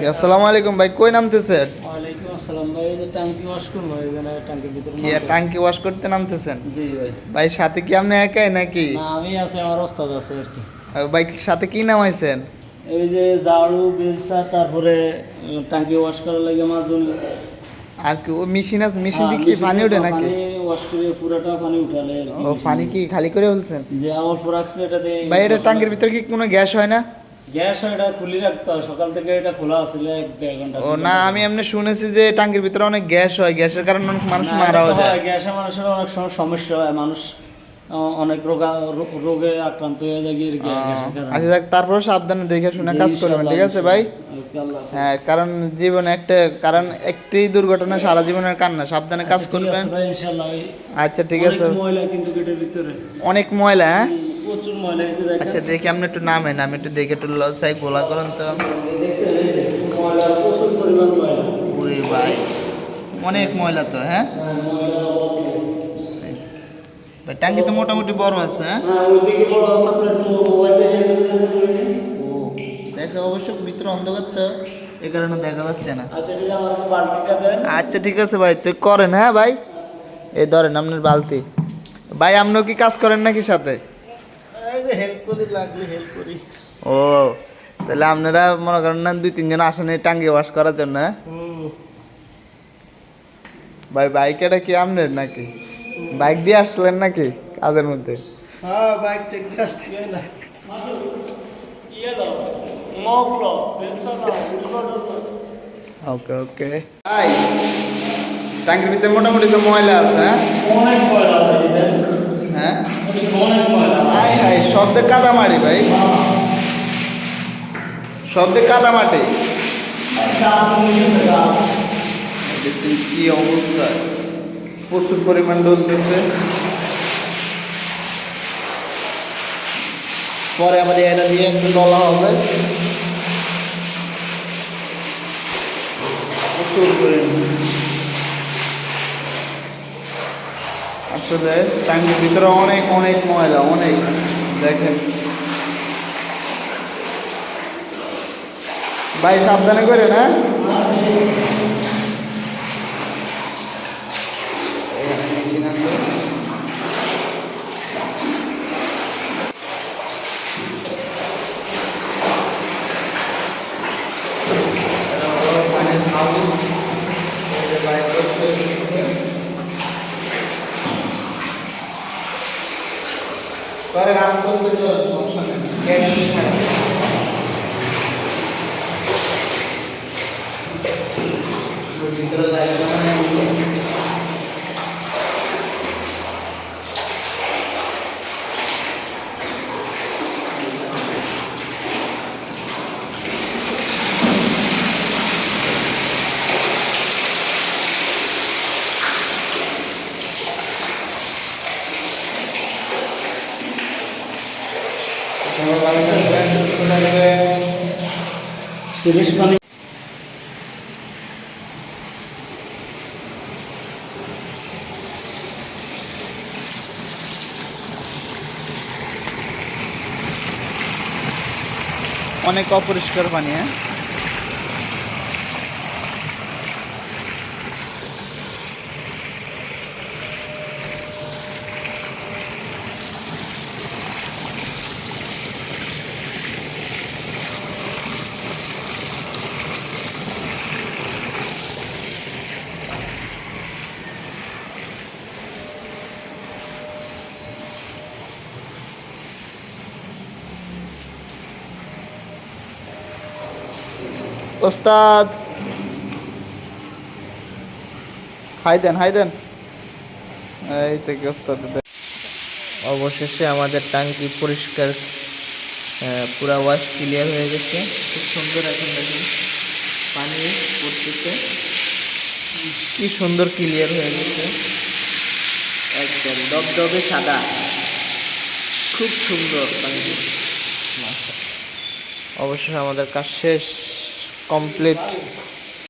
কি আসসালামু আলাইকুম ভাই কই নামতেছেন? ওয়ালাইকুম আসসালাম ভাই এই যে ট্যাঙ্কি ওয়াশ করব এই জন্য ট্যাঙ্কির ভিতরে কি টাঙ্কি ওয়াশ করতে নামতেছেন? জি ভাই। ভাই সাথে কি আপনি একাই নাকি? না আমি আছে আমার ওস্তাদ আছে আর কি। ভাই সাথে কি নামাইছেন? এই যে ঝাড়ু বেলসা তারপরে ট্যাঙ্কি ওয়াশ করার লাগে মাজুন আর কি ও মেশিন আছে মেশিন দিয়ে কি পানি ওঠে নাকি? ওয়াশ করে পুরোটা পানি উঠালে ও পানি কি খালি করে বলছেন যে অল্প রাখছে এটাতে ভাই এটা টাঙ্কির ভিতরে কি কোনো গ্যাস হয় না? গ্যাস এটা খুলে রাখতে হয়। সকাল থেকে এটা খোলা আছিল এক দেড় ঘণ্টা ও না আমি এমনি শুনেছি যে টাঙ্কির ভিতরে অনেক গ্যাস হয়। গ্যাসের কারণে অনেক মানুষ মারাও যায়। গ্যাসে মানুষের অনেক সময় সমস্যা হয়। মানুষ অনেক রোগা আক্রান্ত হয়ে যায় আচ্ছা যাক তারপরে সাবধানে দেখে শুনে কাজ করবেন ঠিক আছে ভাই। হ্যাঁ কারণ জীবনে একটা কারণ একটি দুর্ঘটনা সারা জীবনের কান্না। সাবধানে কাজ আচ্ছা, করবেন। ইনশাআল্লাহ, ওই আচ্ছা ঠিক আছে। ময়লা কিন্তু গেটের ভিতরে। অনেক ময়লা হ্যাঁ? প্রচুর ময়লা যে দেখেন। আচ্ছা দেখি আপনি একটু নামেন আমি একটু দেখে একটু লসাই গোলা করেন তো। ময়লা প্রচুর পরিমাণ ময়লা। ভাই অনেক ময়লা তো হ্যাঁ? হ্যাঁ। ভাই টাঙ্কি তো মোটামুটি বড় আছে হ্যাঁ? হ্যাঁ দেখা অবশ্য ভিতরে অন্ধকার তো এ কারণে দেখা যাচ্ছে না। আচ্ছা ঠিক আছে আচ্ছা ঠিক আছে ভাই তুই করেন হ্যাঁ ভাই? এই ধরেন আপনার বালতি। ভাই আপনিও কি কাজ করেন নাকি সাথে? যে হেল্প করি লাগলে হেল্প করি। ও তাহলে আপনারা মনে করেন না দুই তিনজন আসেন এই টাঙ্গি ওয়াশ করার জন্য হ্যাঁ? ভাই বাইক এটা কি আপনার নাকি? বাইক দিয়ে আসলেন নাকি কাজের মধ্যে? হ্যাঁ বাইক টেক না পেন্সা দাও ওকে ওকে ভাই টাঙ্গির ভিতরে মোটামুটি তো ময়লা আছে হ্যাঁ? অনেক ময়লা দেন হ্যাঁ? হাই হাই শব্দে কাদামাটি ভাই। শব্দে কাদামাটি। দেখুন কি অবস্থা। প্রচুর পরিমাণ দিচ্ছে। পরে আবার এটা দিয়ে একটু ডলা হবে। প্রচুর পরিমাণ। আসলে ট্যাঙ্কির ভিতরে অনেক অনেক ময়লা অনেক দেখেন। ভাই সাবধানে করে না এখানে মেশিন আছে এটা হলো পানির হাউস এই যে বাইক করছে পরে রাস্তা চলে সমস্যা নেই গ্যাস ছাড়া ভিতরে লাইট তিরিশ পানি অনেক অপরিষ্কার পানি হ্যাঁ ওস্তাদ। হাই দেন হাই দেন। এই থেকে ওস্তাদ। অবশেষে আমাদের টাঙ্কি পরিষ্কার পুরা ওয়াশ ক্লিয়ার হয়ে গেছে। খুব সুন্দর এখন দেখুন পানি পড়তেছে কি সুন্দর ক্লিয়ার হয়ে গেছে। একদম দবদবে সাদা। খুব সুন্দর পানি অবশেষে আমাদের কাজ শেষ। কমপ্লিট